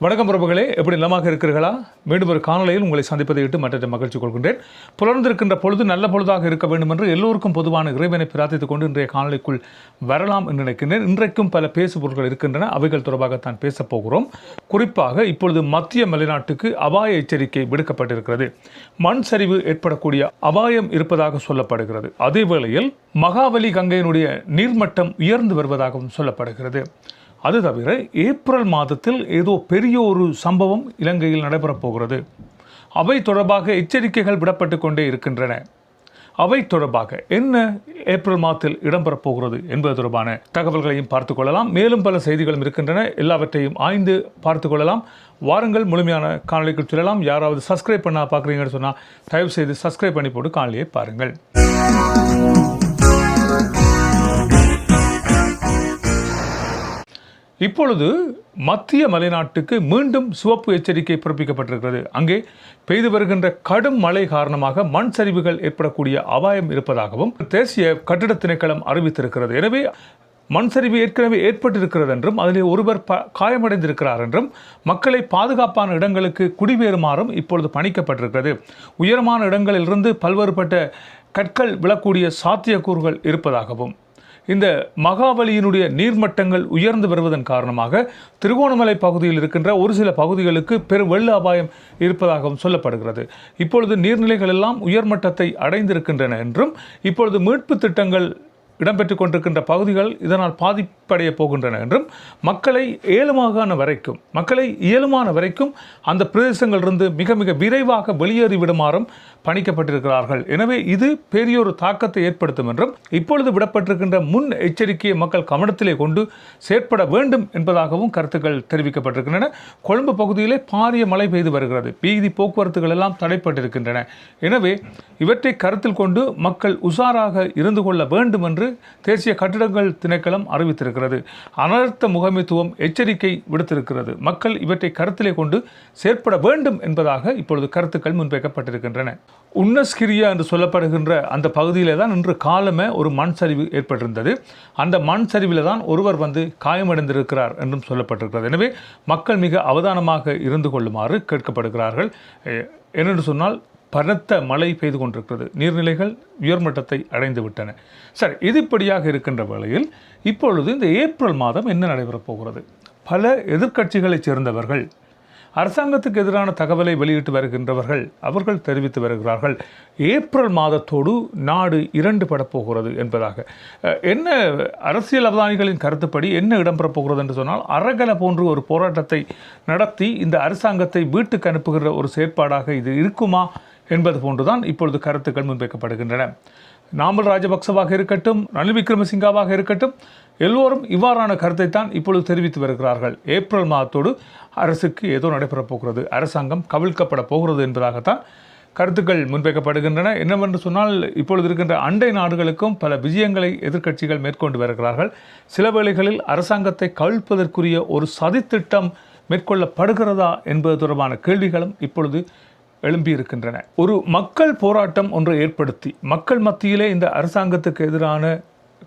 வணக்கம் பிரபுகளே எப்படி நலமாக இருக்கிறீர்களா? மீண்டும் ஒரு காணொலியில் உங்களை சந்திப்பதை இட்டு மற்ற மகிழ்ச்சி கொள்கின்றேன். புலர்ந்திருக்கின்ற பொழுது நல்ல பொழுதாக இருக்க வேண்டும் என்று எல்லோருக்கும் பொதுவான இறைவனை பிரார்த்தித்துக் கொண்டு இன்றைய காணொலிக்குள் வரலாம் என்று நினைக்கின்றேன். இன்றைக்கும் பல பேசு பொருட்கள் இருக்கின்றன. அவைகள் தொடர்பாகத்தான் பேசப் போகிறோம். குறிப்பாக இப்பொழுது மத்திய மலைநாட்டுக்கு அபாய எச்சரிக்கை விடுக்கப்பட்டிருக்கிறது. மண் சரிவு ஏற்படக்கூடிய அபாயம் இருப்பதாக சொல்லப்படுகிறது. அதே வேளையில் மகாவலி கங்கையினுடைய நீர்மட்டம் உயர்ந்து வருவதாகவும் சொல்லப்படுகிறது. அது தவிர ஏப்ரல் மாதத்தில் ஏதோ பெரிய ஒரு சம்பவம் இலங்கையில் நடைபெறப் போகிறது. அவை தொடர்பாக எச்சரிக்கைகள் விடப்பட்டு கொண்டே இருக்கின்றன. அவை தொடர்பாக என்ன ஏப்ரல் மாதத்தில் இடம்பெறப் போகிறது என்பது தொடர்பான தகவல்களையும் பார்த்து கொள்ளலாம். மேலும் பல செய்திகளும் இருக்கின்றன. எல்லாவற்றையும் ஆய்ந்து பார்த்து கொள்ளலாம். வாரங்கள் முழுமையான காணொலிக்கு செல்லலாம். யாராவது சப்ஸ்கிரைப் பண்ணால் பார்க்குறீங்கன்னு சொன்னால் தயவு செய்து சப்ஸ்கிரைப் பண்ணி போட்டு காணொலியை பாருங்கள். இப்பொழுது மத்திய மலைநாட்டுக்கு மீண்டும் சிவப்பு எச்சரிக்கை பிறப்பிக்கப்பட்டிருக்கிறது. அங்கே பெய்து வருகின்ற கடும் மழை காரணமாக மண் சரிவுகள் ஏற்படக்கூடிய அபாயம் இருப்பதாகவும் தேசிய கட்டிட திணைக்களம் அறிவித்திருக்கிறது. எனவே மண் சரிவு ஏற்கனவே ஏற்பட்டிருக்கிறது என்றும் அதிலே ஒருவர் ப காயமடைந்திருக்கிறார் என்றும் மக்களை பாதுகாப்பான இடங்களுக்கு குடிபெறுமாறும் இப்பொழுது பணிக்கப்பட்டிருக்கிறது. உயரமான இடங்களிலிருந்து பல்வேறுபட்ட கற்கள் விழக்கூடிய சாத்தியக்கூறுகள் இருப்பதாகவும் இந்த மகாபலியினுடைய நீர்மட்டங்கள் உயர்ந்து வருவதன் காரணமாக திருகோணமலை பகுதியில் இருக்கின்ற ஒரு சில பகுதிகளுக்கு பெரும் வெள்ள அபாயம் இருப்பதாகவும் சொல்லப்படுகிறது. இப்பொழுது நீர்நிலைகள் எல்லாம் உயர்மட்டத்தை அடைந்திருக்கின்றன என்றும் இப்பொழுது மீட்பு திட்டங்கள் இடம்பெற்றுக் கொண்டிருக்கின்ற பகுதிகள் இதனால் பாதிப்படைய போகின்றன என்றும் மக்களை ஏழுமான வரைக்கும் மக்களை இயலுமான வரைக்கும் அந்த பிரதேசங்களிலிருந்து மிக மிக விரைவாக வெளியேறிவிடுமாறும் பணிக்கப்பட்டிருக்கிறார்கள். எனவே இது பெரியொரு தாக்கத்தை ஏற்படுத்தும் என்றும் இப்பொழுது விடப்பட்டிருக்கின்ற முன் எச்சரிக்கையை மக்கள் கவனத்திலே கொண்டு செயற்பட வேண்டும் என்பதாகவும் கருத்துக்கள் தெரிவிக்கப்பட்டிருக்கின்றன. கொழும்பு பகுதியிலே பாரிய மழை பெய்து வருகிறது. வீதி போக்குவரத்துகள் எல்லாம் தடைப்பட்டிருக்கின்றன. எனவே இவற்றை கருத்தில் கொண்டு மக்கள் உஷாராக இருந்து கொள்ள வேண்டும் என்று தேசிய கட்டிடங்கள் திணைக்களம் அறிவித்திருக்கிறது. அனர்த்த முகமைத்துவம் எச்சரிக்கை விடுத்திருக்கிறது. மக்கள் இவற்றை கருத்திலே கொண்டு செயற்பட வேண்டும் என்பதாக இப்பொழுது கருத்துக்கள் முன்வைக்கப்பட்டிருக்கின்றன. உன்னஸ்கிரியா என்று சொல்லப்படுகின்ற அந்த பகுதியில் தான் இன்று காலமே ஒரு மண் சரிவு ஏற்பட்டிருந்தது. அந்த மண் சரிவில் தான் ஒருவர் வந்து காயமடைந்திருக்கிறார் என்றும் சொல்லப்பட்டிருக்கிறது. எனவே மக்கள் மிக அவதானமாக இருந்து கொள்ளுமாறு கேட்கப்படுகிறார்கள். என்னென்று சொன்னால் பலத்த மழை பெய்து கொண்டிருக்கிறது. நீர்நிலைகள் உயர்மட்டத்தை அடைந்து விட்டன. சரி இது இப்படியாக இருக்கின்ற வேளையில் இப்பொழுது இந்த ஏப்ரல் மாதம் என்ன நடைபெறப் போகிறது? பல எதிர்க்கட்சிகளைச் சேர்ந்தவர்கள் அரசாங்கத்துக்கு எதிரான தகவலை வெளியிட்டு வருகின்றவர்கள் அவர்கள் தெரிவித்து வருகிறார்கள். ஏப்ரல் மாதத்தோடு நாடு இரண்டு படப் போகிறது என்பதாக என்ன அரசியல் அவதானிகளின் கருத்துப்படி என்ன இடம்பெறப் போகிறது என்று சொன்னால் அறகல போன்று ஒரு போராட்டத்தை நடத்தி இந்த அரசாங்கத்தை வீட்டுக்கு அனுப்புகிற ஒரு செயற்பாடாக இது இருக்குமா என்பது போன்றுதான் இப்பொழுது கருத்துக்கள் முன்வைக்கப்படுகின்றன. நாமல் ராஜபக்சவாக இருக்கட்டும் ரணில் விக்ரமசிங்காவாக இருக்கட்டும் எல்லோரும் இவ்வாறான கருத்தை தான் இப்பொழுது தெரிவித்து வருகிறார்கள். ஏப்ரல் மாதத்தோடு அரசுக்கு ஏதோ நடைபெறப் போகிறது. அரசாங்கம் கவிழ்க்கப்பட போகிறது என்பதாகத்தான் கருத்துக்கள் முன்வைக்கப்படுகின்றன. என்னவென்று சொன்னால் இப்பொழுது இருக்கின்ற அண்டை நாடுகளுக்கும் பல விஜயங்களை எதிர்க்கட்சிகள் மேற்கொண்டு வருகிறார்கள். சில வேளைகளில் அரசாங்கத்தை கவிழ்ப்பதற்குரிய ஒரு சதித்திட்டம் மேற்கொள்ளப்படுகிறதா என்பது தொடர்பான கேள்விகளும் இப்பொழுது எழும்பியிருக்கின்றன. ஒரு மக்கள் போராட்டம் ஒன்றை ஏற்படுத்தி மக்கள் மத்தியிலே இந்த அரசாங்கத்துக்கு எதிரான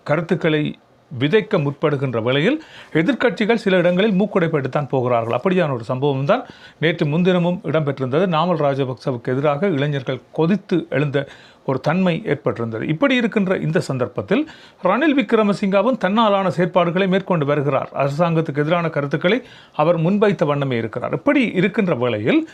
கருத்துக்களை விதைக்க முற்படுகின்ற வேளையில் எதிர்க்கட்சிகள் சில இடங்களில் மூக்குடைப்பட்டுத்தான் போகிறார்கள். அப்படியான ஒரு சம்பவம் தான் நேற்று முன்தினமும் இடம்பெற்றிருந்தது. நாமல் ராஜபக்சவுக்கு எதிராக இளைஞர்கள் கொதித்து எழுந்த ஒரு தன்மை ஏற்பட்டிருந்தது. இப்படி இருக்கின்ற இந்த சந்தர்ப்பத்தில் ரணில் விக்ரமசிங்காவும் தன்னாலான செயற்பாடுகளை மேற்கொண்டு வருகிறார். அரசாங்கத்துக்கு எதிரான கருத்துக்களை அவர் முன்வைத்த வண்ணமே இருக்கிறார். இப்படி இருக்கின்ற வேளையில்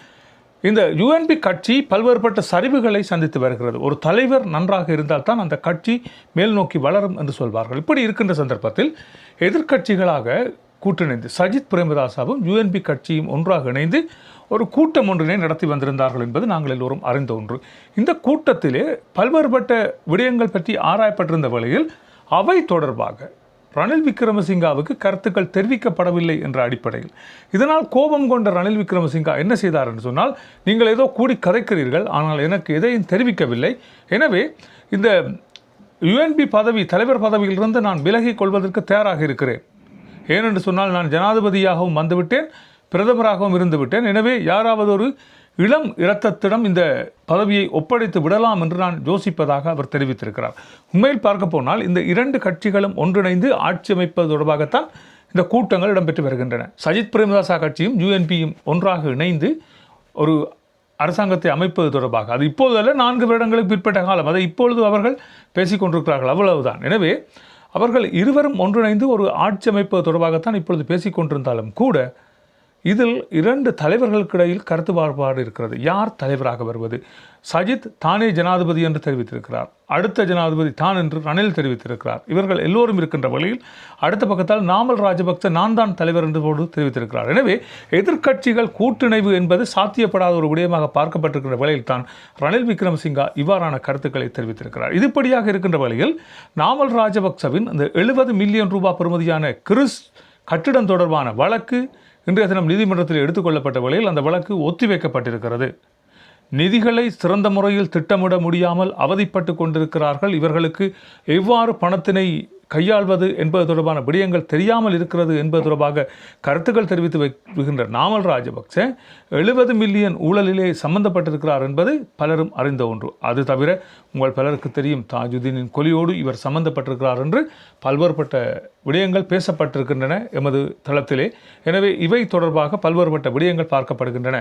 இந்த யுஎன்பி கட்சி பல்வேறுபட்ட சரிவுகளை சந்தித்து வருகிறது. ஒரு தலைவர் நன்றாக இருந்தால் தான் அந்த கட்சி மேல் நோக்கி வளரும் என்று சொல்வார்கள். இப்படி இருக்கின்ற சந்தர்ப்பத்தில் எதிர்க்கட்சிகளாக கூட்டிணைந்து சஜித் பிரேமதாசாவும் யூஎன்பி கட்சியும் ஒன்றாக இணைந்து ஒரு கூட்டம் ஒன்றினை நடத்தி வந்திருந்தார்கள் என்பது நாங்கள் எல்லோரும் அறிந்த ஒன்று. இந்த கூட்டத்திலே பல்வேறுபட்ட விடயங்கள் பற்றி ஆராயப்பட்டிருந்த வேளையில் அவை தொடர்பாக ரணில் விக்ரமசிங்காவுக்கு கருத்துக்கள் தெரிவிக்கப்படவில்லை என்ற அடிப்படையில். இதனால் கோபம் கொண்ட ரணில் விக்ரமசிங்கா என்ன செய்தார் என்று சொன்னால் நீங்கள் ஏதோ கூடி கதைக்கிறீர்கள் ஆனால் எனக்கு எதையும் தெரிவிக்கவில்லை. எனவே இந்த யுஎன்பி பதவி தலைவர் பதவியிலிருந்து நான் விலகிக் கொள்வதற்கு தயாராக இருக்கிறேன். ஏனென்று சொன்னால் நான் ஜனாதிபதியாகவும் வந்துவிட்டேன் பிரதமராகவும் இருந்துவிட்டேன். எனவே யாராவது ஒரு இளம் இரத்தத்திடம் இந்த பதவியை ஒப்படைத்து விடலாம் என்று நான் யோசிப்பதாக அவர் தெரிவித்திருக்கிறார். உண்மையில் பார்க்க போனால் இந்த இரண்டு கட்சிகளும் ஒன்றிணைந்து ஆட்சி அமைப்பது தொடர்பாகத்தான் இந்த கூட்டங்கள் இடம்பெற்று வருகின்றன. சஜித் பிரேமதாசா கட்சியும் யூஎன்பியும் ஒன்றாக இணைந்து ஒரு அரசாங்கத்தை அமைப்பது தொடர்பாக. அது இப்போதல்ல நான்கு வருடங்களுக்கு பிற்பட்ட காலம். அதை இப்பொழுது அவர்கள் பேசிக்கொண்டிருக்கிறார்கள் அவ்வளவுதான். எனவே அவர்கள் இருவரும் ஒன்றிணைந்து ஒரு ஆட்சி அமைப்பது தொடர்பாகத்தான் இப்பொழுது பேசிக்கொண்டிருந்தாலும் கூட இதில் இரண்டு தலைவர்களுக்கு இடையில் கருத்து வேறுபாடு இருக்கிறது. யார் தலைவராக வருவது? சஜித் தானே ஜனாதிபதி என்று தெரிவித்திருக்கிறார். அடுத்த ஜனாதிபதி தான் என்று ரணில் தெரிவித்திருக்கிறார். இவர்கள் எல்லோரும் இருக்கின்ற வழியில் அடுத்த பக்கத்தால் நாமல் ராஜபக்ச நான் தான் தலைவர் என்று போடு தெரிவித்திருக்கிறார். எனவே எதிர்க்கட்சிகள் கூட்டிணைவு என்பது சாத்தியப்படாத ஒரு விடயமாக பார்க்கப்பட்டிருக்கின்ற வேளையில் தான் ரணில் விக்ரமசிங்கா இவ்வாறான கருத்துக்களை தெரிவித்திருக்கிறார். இதுபடியாக இருக்கின்ற வழியில் நாமல் ராஜபக்சவின் அந்த எழுபது மில்லியன் ரூபாய் பெறுமதியான கிறிஸ் கட்டிடம் தொடர்பான வழக்கு இன்றைய தினம் நீதிமன்றத்தில் எடுத்துக்கொள்ளப்பட்ட வேளையில் அந்த வழக்கு ஒத்திவைக்கப்பட்டிருக்கிறது. நிதிகளை சிறந்த முறையில் திட்டமிட முடியாமல் அவதிப்பட்டு கொண்டிருக்கிறார்கள். இவர்களுக்கு எவ்வாறு பணத்தினை கையாள்வது என்பது தொடர்பான விடயங்கள் தெரியாமல் இருக்கிறது என்பது தொடர்பாக கருத்துக்கள் தெரிவித்து வைக்கின்ற நாமல் ராஜபக்ச எழுபது மில்லியன் ஊழலிலே சம்பந்தப்பட்டிருக்கிறார் என்பது பலரும் அறிந்த ஒன்று. அது தவிர உங்கள் பலருக்கு தெரியும் தாஜுதீனின் கொலியோடு இவர் சம்பந்தப்பட்டிருக்கிறார் என்று பல்வேறுபட்ட விடயங்கள் பேசப்பட்டிருக்கின்றன எமது தளத்திலே. எனவே இவை தொடர்பாக பல்வேறுபட்ட விடயங்கள் பார்க்கப்படுகின்றன.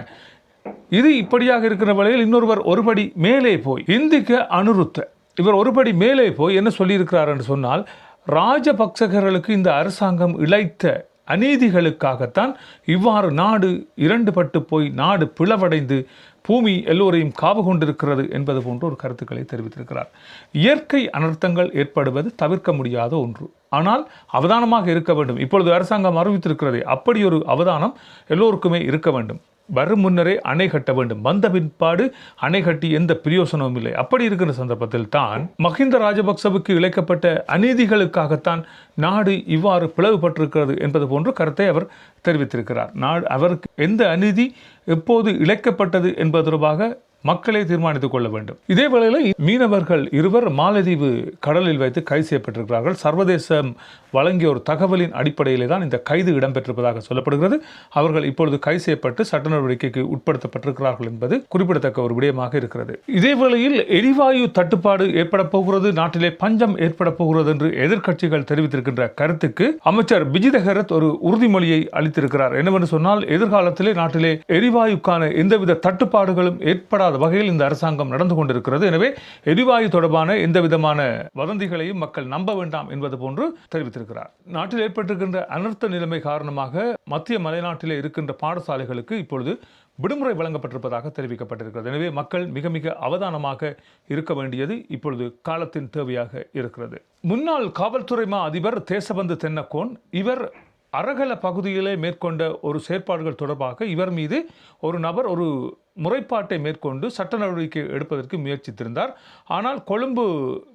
இது இப்படியாக இருக்கிற வேளையில் இன்னொருவர் ஒருபடி மேலே போய் இந்திக்க அனுருத்த இவர் ஒருபடி மேலே போய் என்ன சொல்லியிருக்கிறார் என்று சொன்னால் ராஜபக்சகர்களுக்கு இந்த அரசாங்கம் இழைத்த அநீதிகளுக்காகத்தான் இவ்வாறு நாடு இரண்டுபட்டு போய் நாடு பிளவடைந்து பூமி எல்லோரையும் காவு கொண்டிருக்கிறது என்பது போன்ற ஒரு கருத்துக்களை தெரிவித்திருக்கிறார். இயற்கை அனர்த்தங்கள் ஏற்படுவது தவிர்க்க முடியாத ஒன்று. ஆனால் அவதானமாக இருக்க வேண்டும். இப்பொழுது அரசாங்கம் அறிவித்திருக்கிறது அப்படி ஒரு அவதானம் எல்லோருக்குமே இருக்க வேண்டும். வரும் முன்னரே அணை கட்ட வேண்டும். வந்த பின்பாடு அணை கட்டி எந்த பிரயோசனமும் இல்லை. அப்படி இருக்கிற சந்தர்ப்பத்தில் தான் மஹிந்த ராஜபக்சவுக்கு இழைக்கப்பட்ட அநீதிகளுக்காகத்தான் நாடு இவ்வாறு பிளவுபட்டிருக்கிறது என்பது போன்ற கருத்தை அவர் தெரிவித்திருக்கிறார். நாடு அவருக்கு எந்த அநீதி எப்போது இழைக்கப்பட்டது என்பது தொடர்பாக மக்களே தீர்மானித்துக் கொள்ள வேண்டும். இதே வேளையில் மீனவர்கள் இருவர் மாலதீவு கடலில் வைத்து கைது செய்யப்பட்டிருக்கிறார்கள். சர்வதேசம் வழங்கிய ஒரு தகவலின் அடிப்படையிலே தான் இந்த கைது இடம்பெற்றிருப்பதாக சொல்லப்படுகிறது. அவர்கள் இப்பொழுது கைது செய்யப்பட்டு சட்ட நடவடிக்கைக்கு உட்படுத்தப்பட்டிருக்கிறார்கள் என்பது குறிப்பிடத்தக்க ஒரு விடயமாக இருக்கிறது. இதே வேளையில் எரிவாயு தட்டுப்பாடு ஏற்பட போகிறது நாட்டிலே பஞ்சம் ஏற்பட போகிறது என்று எதிர்க்கட்சிகள் தெரிவித்திருக்கின்ற கருத்துக்கு அமைச்சர் பிஜித ஹெரத் ஒரு உறுதிமொழியை அளித்திருக்கிறார். என்னவென்று சொன்னால் எதிர்காலத்திலே நாட்டிலே எரிவாயுக்கான எந்தவித தட்டுப்பாடுகளும் ஏற்பட ஏற்படாத வகையில் இந்த அரசாங்கம் நடந்து கொண்டிருக்கிறது. எனவே எரிவாயு தொடர்பான எந்த விதமான வதந்திகளையும் மக்கள் நம்ப வேண்டாம் என்பது போன்று தெரிவித்திருக்கிறார். நாட்டில் ஏற்பட்டிருக்கின்ற அனர்த்த நிலைமை காரணமாக மத்திய மலைநாட்டிலே இருக்கின்ற பாடசாலைகளுக்கு இப்பொழுது விடுமுறை வழங்கப்பட்டிருப்பதாக தெரிவிக்கப்பட்டிருக்கிறது. எனவே மக்கள் மிக மிக அவதானமாக இருக்க வேண்டியது இப்பொழுது காலத்தின் தேவையாக இருக்கிறது. முன்னாள் காவல்துறை மா அதிபர் தேசபந்து தென்னக்கோன் இவர் அரகல பகுதியிலே மேற்கொண்ட ஒரு செயற்பாடுகள் தொடர்பாக இவர் மீது ஒரு நபர் ஒரு முறைப்பாட்டை மேற்கொண்டு சட்ட நடவடிக்கை எடுப்பதற்கு முயற்சித்திருந்தார். ஆனால் கொழும்பு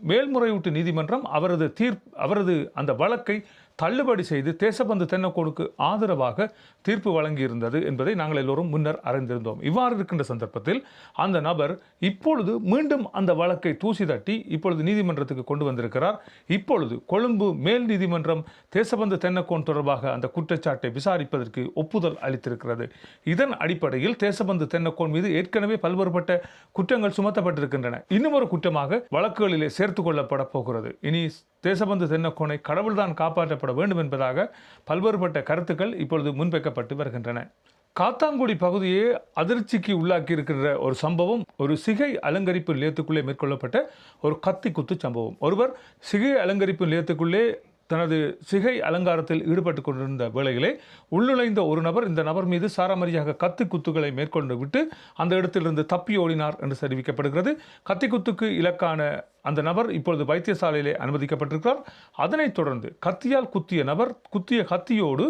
மேல்முறையீட்டு நீதிமன்றம் அவரது தீர் அவரது அந்த வழக்கை தள்ளுபடி செய்து தேசபந்து தென்னக்கோனுக்கு ஆதரவாக தீர்ப்பு வழங்கியிருந்தது என்பதை நாங்கள் எல்லோரும் முன்னர் அறிந்திருந்தோம். இவ்வாறு இருக்கின்ற சந்தர்ப்பத்தில் அந்த நபர் இப்பொழுது மீண்டும் அந்த வழக்கை தூசி தட்டி இப்பொழுது நீதிமன்றத்துக்கு கொண்டு வந்திருக்கிறார். இப்பொழுது கொழும்பு மேல் நீதிமன்றம் தேசபந்து தென்னக்கோன் தொடர்பாக அந்த குற்றச்சாட்டை விசாரிப்பதற்கு ஒப்புதல் அளித்திருக்கிறது. இதன் அடிப்படையில் தேசபந்து தென்னக்கோன் மீது ஏற்கனவே பல்வேறுபட்ட குற்றங்கள் சுமத்தப்பட்டிருக்கின்றன. இன்னும் ஒரு குற்றமாக வழக்குகளிலே சேர்த்துக் கொள்ளப்பட போகிறது. இனி தேசபந்து தென்னக்கோனை கடவுள்தான் காப்பாற்றப்பட வேண்டும் என்பதாக பல்வேறுபட்ட கருத்துக்கள் இப்பொழுது முன்வைக்கப்பட்டு வருகின்றன. காத்தாங்குடி பகுதியை அதிர்ச்சிக்கு உள்ளாக்கி இருக்கின்ற ஒரு சம்பவம் ஒரு சிகை அலங்கரிப்பு நிலையத்துக்குள்ளே மேற்கொள்ளப்பட்ட ஒரு கத்தி குத்து சம்பவம். ஒருவர் சிகை அலங்கரிப்பு நிலையத்துக்குள்ளே தனது சிகை அலங்காரத்தில் ஈடுபட்டு கொண்டிருந்த வேளையிலே உள்நுழைந்த ஒரு நபர் இந்த நபர் மீது சாராமரியாக கத்தி குத்துகளை மேற்கொண்டு விட்டு அந்த இடத்திலிருந்து தப்பி ஓடினார் என்று தெரிவிக்கப்படுகிறது. கத்தி குத்துக்கு இலக்கான அந்த நபர் இப்பொழுது வைத்தியசாலையிலே அனுமதிக்கப்பட்டிருக்கிறார். அதனைத் தொடர்ந்து கத்தியால் குத்திய நபர் குத்திய கத்தியோடு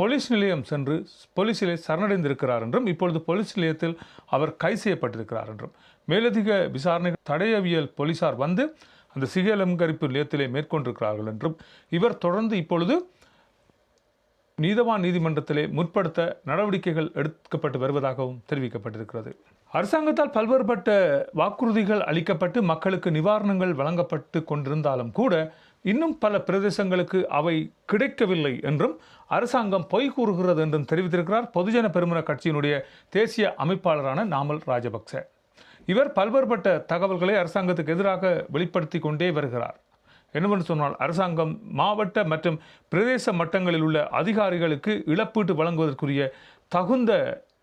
போலீஸ் நிலையம் சென்று போலீசிலே சரணடைந்திருக்கிறார் என்றும் இப்பொழுது போலீஸ் நிலையத்தில் அவர் கைது செய்யப்பட்டிருக்கிறார் என்றும். மேலதிக விசாரணை தடயவியல் போலீசார் வந்து அந்த சிகை அலங்கரிப்பு நிலையத்திலே மேற்கொண்டிருக்கிறார்கள் என்றும் இவர் தொடர்ந்து இப்பொழுது நீதவான் நீதிமன்றத்திலே முற்படுத்த நடவடிக்கைகள் எடுக்கப்பட்டு வருவதாகவும் தெரிவிக்கப்பட்டிருக்கிறது. அரசாங்கத்தால் பல்வேறுபட்ட வாக்குறுதிகள் அளிக்கப்பட்டு மக்களுக்கு நிவாரணங்கள் வழங்கப்பட்டு கொண்டிருந்தாலும் கூட இன்னும் பல பிரதேசங்களுக்கு அவை கிடைக்கவில்லை என்றும் அரசாங்கம் பொய் கூறுகிறது என்றும் தெரிவித்திருக்கிறார். பொதுஜன பெருமன கட்சியினுடைய தேசிய அமைப்பாளரான நாமல் ராஜபக்ச. இவர் பல்வேறுபட்ட தகவல்களை அரசாங்கத்துக்கு எதிராக வெளிப்படுத்தி கொண்டே வருகிறார். என்னவென்று சொன்னால் அரசாங்கம் மாவட்ட மற்றும் பிரதேச மட்டங்களில் உள்ள அதிகாரிகளுக்கு இழப்பீட்டு வழங்குவதற்குரிய தகுந்த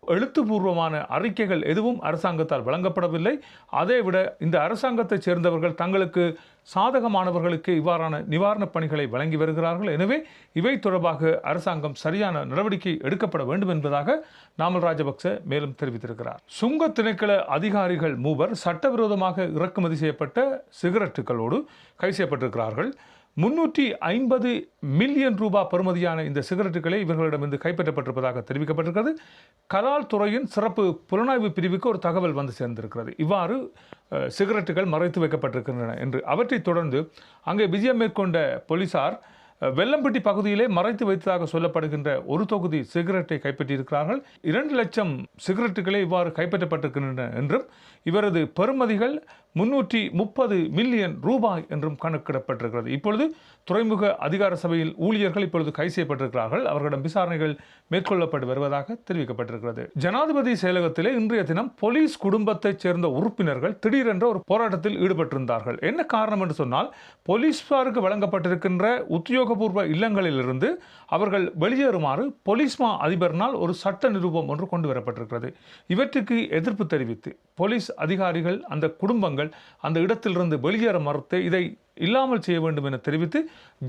எழுத்துப்பூர்வமான அறிக்கைகள் எதுவும் அரசாங்கத்தால் வழங்கப்படவில்லை. அதைவிட இந்த அரசாங்கத்தைச் சேர்ந்தவர்கள் தங்களுக்கு சாதகமானவர்களுக்கு இவ்வாறான நிவாரணப் பணிகளை வழங்கி வருகிறார்கள். எனவே இவை தொடர்பாக அரசாங்கம் சரியான நடவடிக்கை எடுக்கப்பட வேண்டும் என்பதாக நாமல் ராஜபக்ச மேலும் தெரிவித்திருக்கிறார். சுங்க திணைக்கள அதிகாரிகள் மூவர் சட்டவிரோதமாக இறக்குமதி செய்யப்பட்ட சிகரெட்டுகளோடு கைது செய்யப்பட்டிருக்கிறார்கள். முன்னூற்றி ஐம்பது மில்லியன் ரூபாய் பெறுமதியான இந்த சிகரெட்டுகளை இவர்களிடமிருந்து கைப்பற்றப்பட்டிருப்பதாக தெரிவிக்கப்பட்டிருக்கிறது. கலால் துறையின் சிறப்பு புலனாய்வு பிரிவுக்கு ஒரு தகவல் வந்து சேர்ந்திருக்கிறது. இவ்வாறு சிகரெட்டுகள் மறைத்து வைக்கப்பட்டிருக்கின்றன என்று. அவற்றைத் தொடர்ந்து அங்கே விஜயம் மேற்கொண்ட போலீசார் வெள்ளம்பட்டி பகுதியிலே மறைத்து வைத்ததாக சொல்லப்படுகின்ற ஒரு தொகுதி சிகரெட்டை கைப்பற்றியிருக்கிறார்கள். இரண்டு லட்சம் சிகரெட்டுகளே இவ்வாறு கைப்பற்றப்பட்டிருக்கின்றன என்றும் இவரது பெறுமதிகள் முன்னூற்றி முப்பது மில்லியன் ரூபாய் என்றும் கணக்கிடப்பட்டிருக்கிறது. இப்பொழுது துறைமுக அதிகார சபையில் ஊழியர்கள் இப்பொழுது கைது செய்யப்பட்டிருக்கிறார்கள். அவர்களிடம் விசாரணைகள் மேற்கொள்ளப்பட்டு வருவதாக தெரிவிக்கப்பட்டிருக்கிறது. ஜனாதிபதி செயலகத்திலே இன்றைய தினம் போலீஸ் குடும்பத்தைச் சேர்ந்த உறுப்பினர்கள் திடீரென்ற ஒரு போராட்டத்தில் ஈடுபட்டிருந்தார்கள். என்ன காரணம் என்று சொன்னால் போலீஸாருக்கு வழங்கப்பட்டிருக்கின்ற உத்தியோகபூர்வ இல்லங்களிலிருந்து அவர்கள் வெளியேறுமாறு போலீஸ்மா அதிபரினால் ஒரு சட்ட நிரூபம் ஒன்று கொண்டு வரப்பட்டிருக்கிறது. இவற்றுக்கு எதிர்ப்பு தெரிவித்து போலீஸ் அதிகாரிகள் அந்த குடும்பங்கள் அந்த இடத்திலிருந்து வெளியேற மறுத்து இதை இல்லாமல் செய்ய வேண்டும் என தெரிவித்து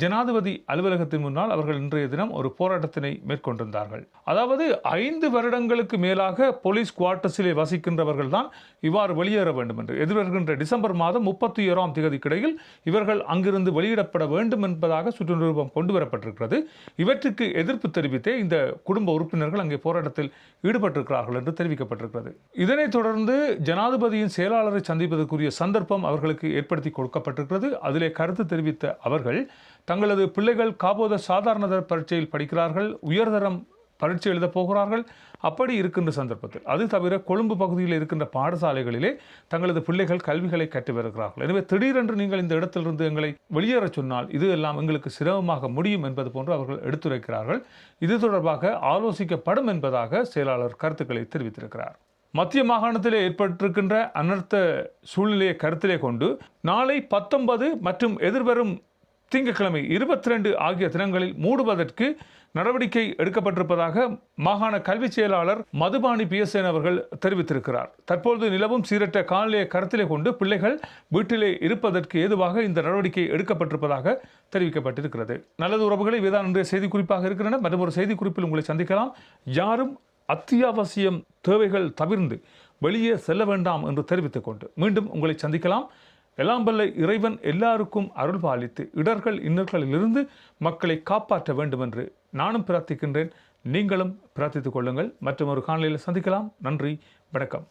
ஜனாதிபதி அலுவலகத்தின் முன்னால் அவர்கள் இன்றைய தினம் ஒரு போராட்டத்தினை மேற்கொண்டிருந்தார்கள். அதாவது ஐந்து வருடங்களுக்கு மேலாக போலீஸ் குவார்ட்டர்ஸிலே வசிக்கின்றவர்கள் தான் இவ்வாறு வெளியேற வேண்டும் என்று. எதிர்வருகின்ற டிசம்பர் மாதம் முப்பத்தி ஏழாம் தேதிக்கிடையில் இவர்கள் அங்கிருந்து வெளியிடப்பட வேண்டும் என்பதாக சுற்று கொண்டு வரப்பட்டிருக்கிறது இவற்றுக்கு எதிர்ப்பு தெரிவித்தே இந்த குடும்ப உறுப்பினர்கள் அங்கே போராட்டத்தில் ஈடுபட்டிருக்கிறார்கள் என்று தெரிவிக்கப்பட்டிருக்கிறது. இதனைத் தொடர்ந்து ஜனாதிபதியின் செயலாளரை சந்திப்பதற்குரிய சந்தர்ப்பம் அவர்களுக்கு ஏற்படுத்தி கொடுக்கப்பட்டிருக்கிறது. அது அதிலே கருத்து தெரிவித்த அவர்கள் தங்களது பிள்ளைகள் காபோத சாதாரணதர பரீட்சையில் படிக்கிறார்கள் உயர்தரம் பரீட்சை எழுதப் போகிறார்கள் அப்படி இருக்கின்ற சந்தர்ப்பத்தில். அது தவிர கொழும்பு பகுதியில் இருக்கின்ற பாடசாலைகளிலே தங்களது பிள்ளைகள் கல்விகளை கற்று வருகிறார்கள் எனவே திடீரென்று நீங்கள் இந்த இடத்திலிருந்து எங்களை வெளியேறச் சொன்னால் இது எல்லாம் எங்களுக்கு சிரமமாக முடியும் என்பது போன்று அவர்கள் எடுத்துரைக்கிறார்கள். இது தொடர்பாக ஆலோசிக்கப்படும் என்பதாக செயலாளர் கருத்துக்களை தெரிவித்திருக்கிறார். மத்திய மாகாணத்திலே ஏற்பட்டிருக்கின்ற அனர்த்த சூழ்நிலையை கருத்திலே கொண்டு நாளை பத்தொன்பது மற்றும் எதிர்வரும் திங்கட்கிழமை இருபத்தி ரெண்டு ஆகிய தினங்களில் மூடுவதற்கு நடவடிக்கை எடுக்கப்பட்டிருப்பதாக மாகாண கல்வி செயலாளர் மதுபானி பிஎஸ்என் அவர்கள் தெரிவித்திருக்கிறார். தற்பொழுது நிலவும் சீரற்ற காலநிலையை கருத்திலே கொண்டு பிள்ளைகள் வீட்டிலே இருப்பதற்கு ஏதுவாக இந்த நடவடிக்கை எடுக்கப்பட்டிருப்பதாக தெரிவிக்கப்பட்டிருக்கிறது. நல்லது உறவுகளை இவைதான் இன்றைய செய்தி குறிப்பாக இருக்கின்றன. மற்றும் ஒரு செய்தி குறிப்பில் உங்களை சந்திக்கலாம். யாரும் அத்தியாவசியம் தேவைகள் தவிர்ந்து வெளியே செல்ல வேண்டாம் என்று தெரிவித்துக் கொண்டு மீண்டும் உங்களை சந்திக்கலாம். எல்லாம் வல்ல இறைவன் எல்லாருக்கும் அருள் பாலித்து இடர்கள் இன்னர்களிலிருந்து மக்களை காப்பாற்ற வேண்டும் என்று நானும் பிரார்த்திக்கின்றேன். நீங்களும் பிரார்த்தித்துக் கொள்ளுங்கள். மற்றும் ஒரு காணொலியில் சந்திக்கலாம். நன்றி. வணக்கம்.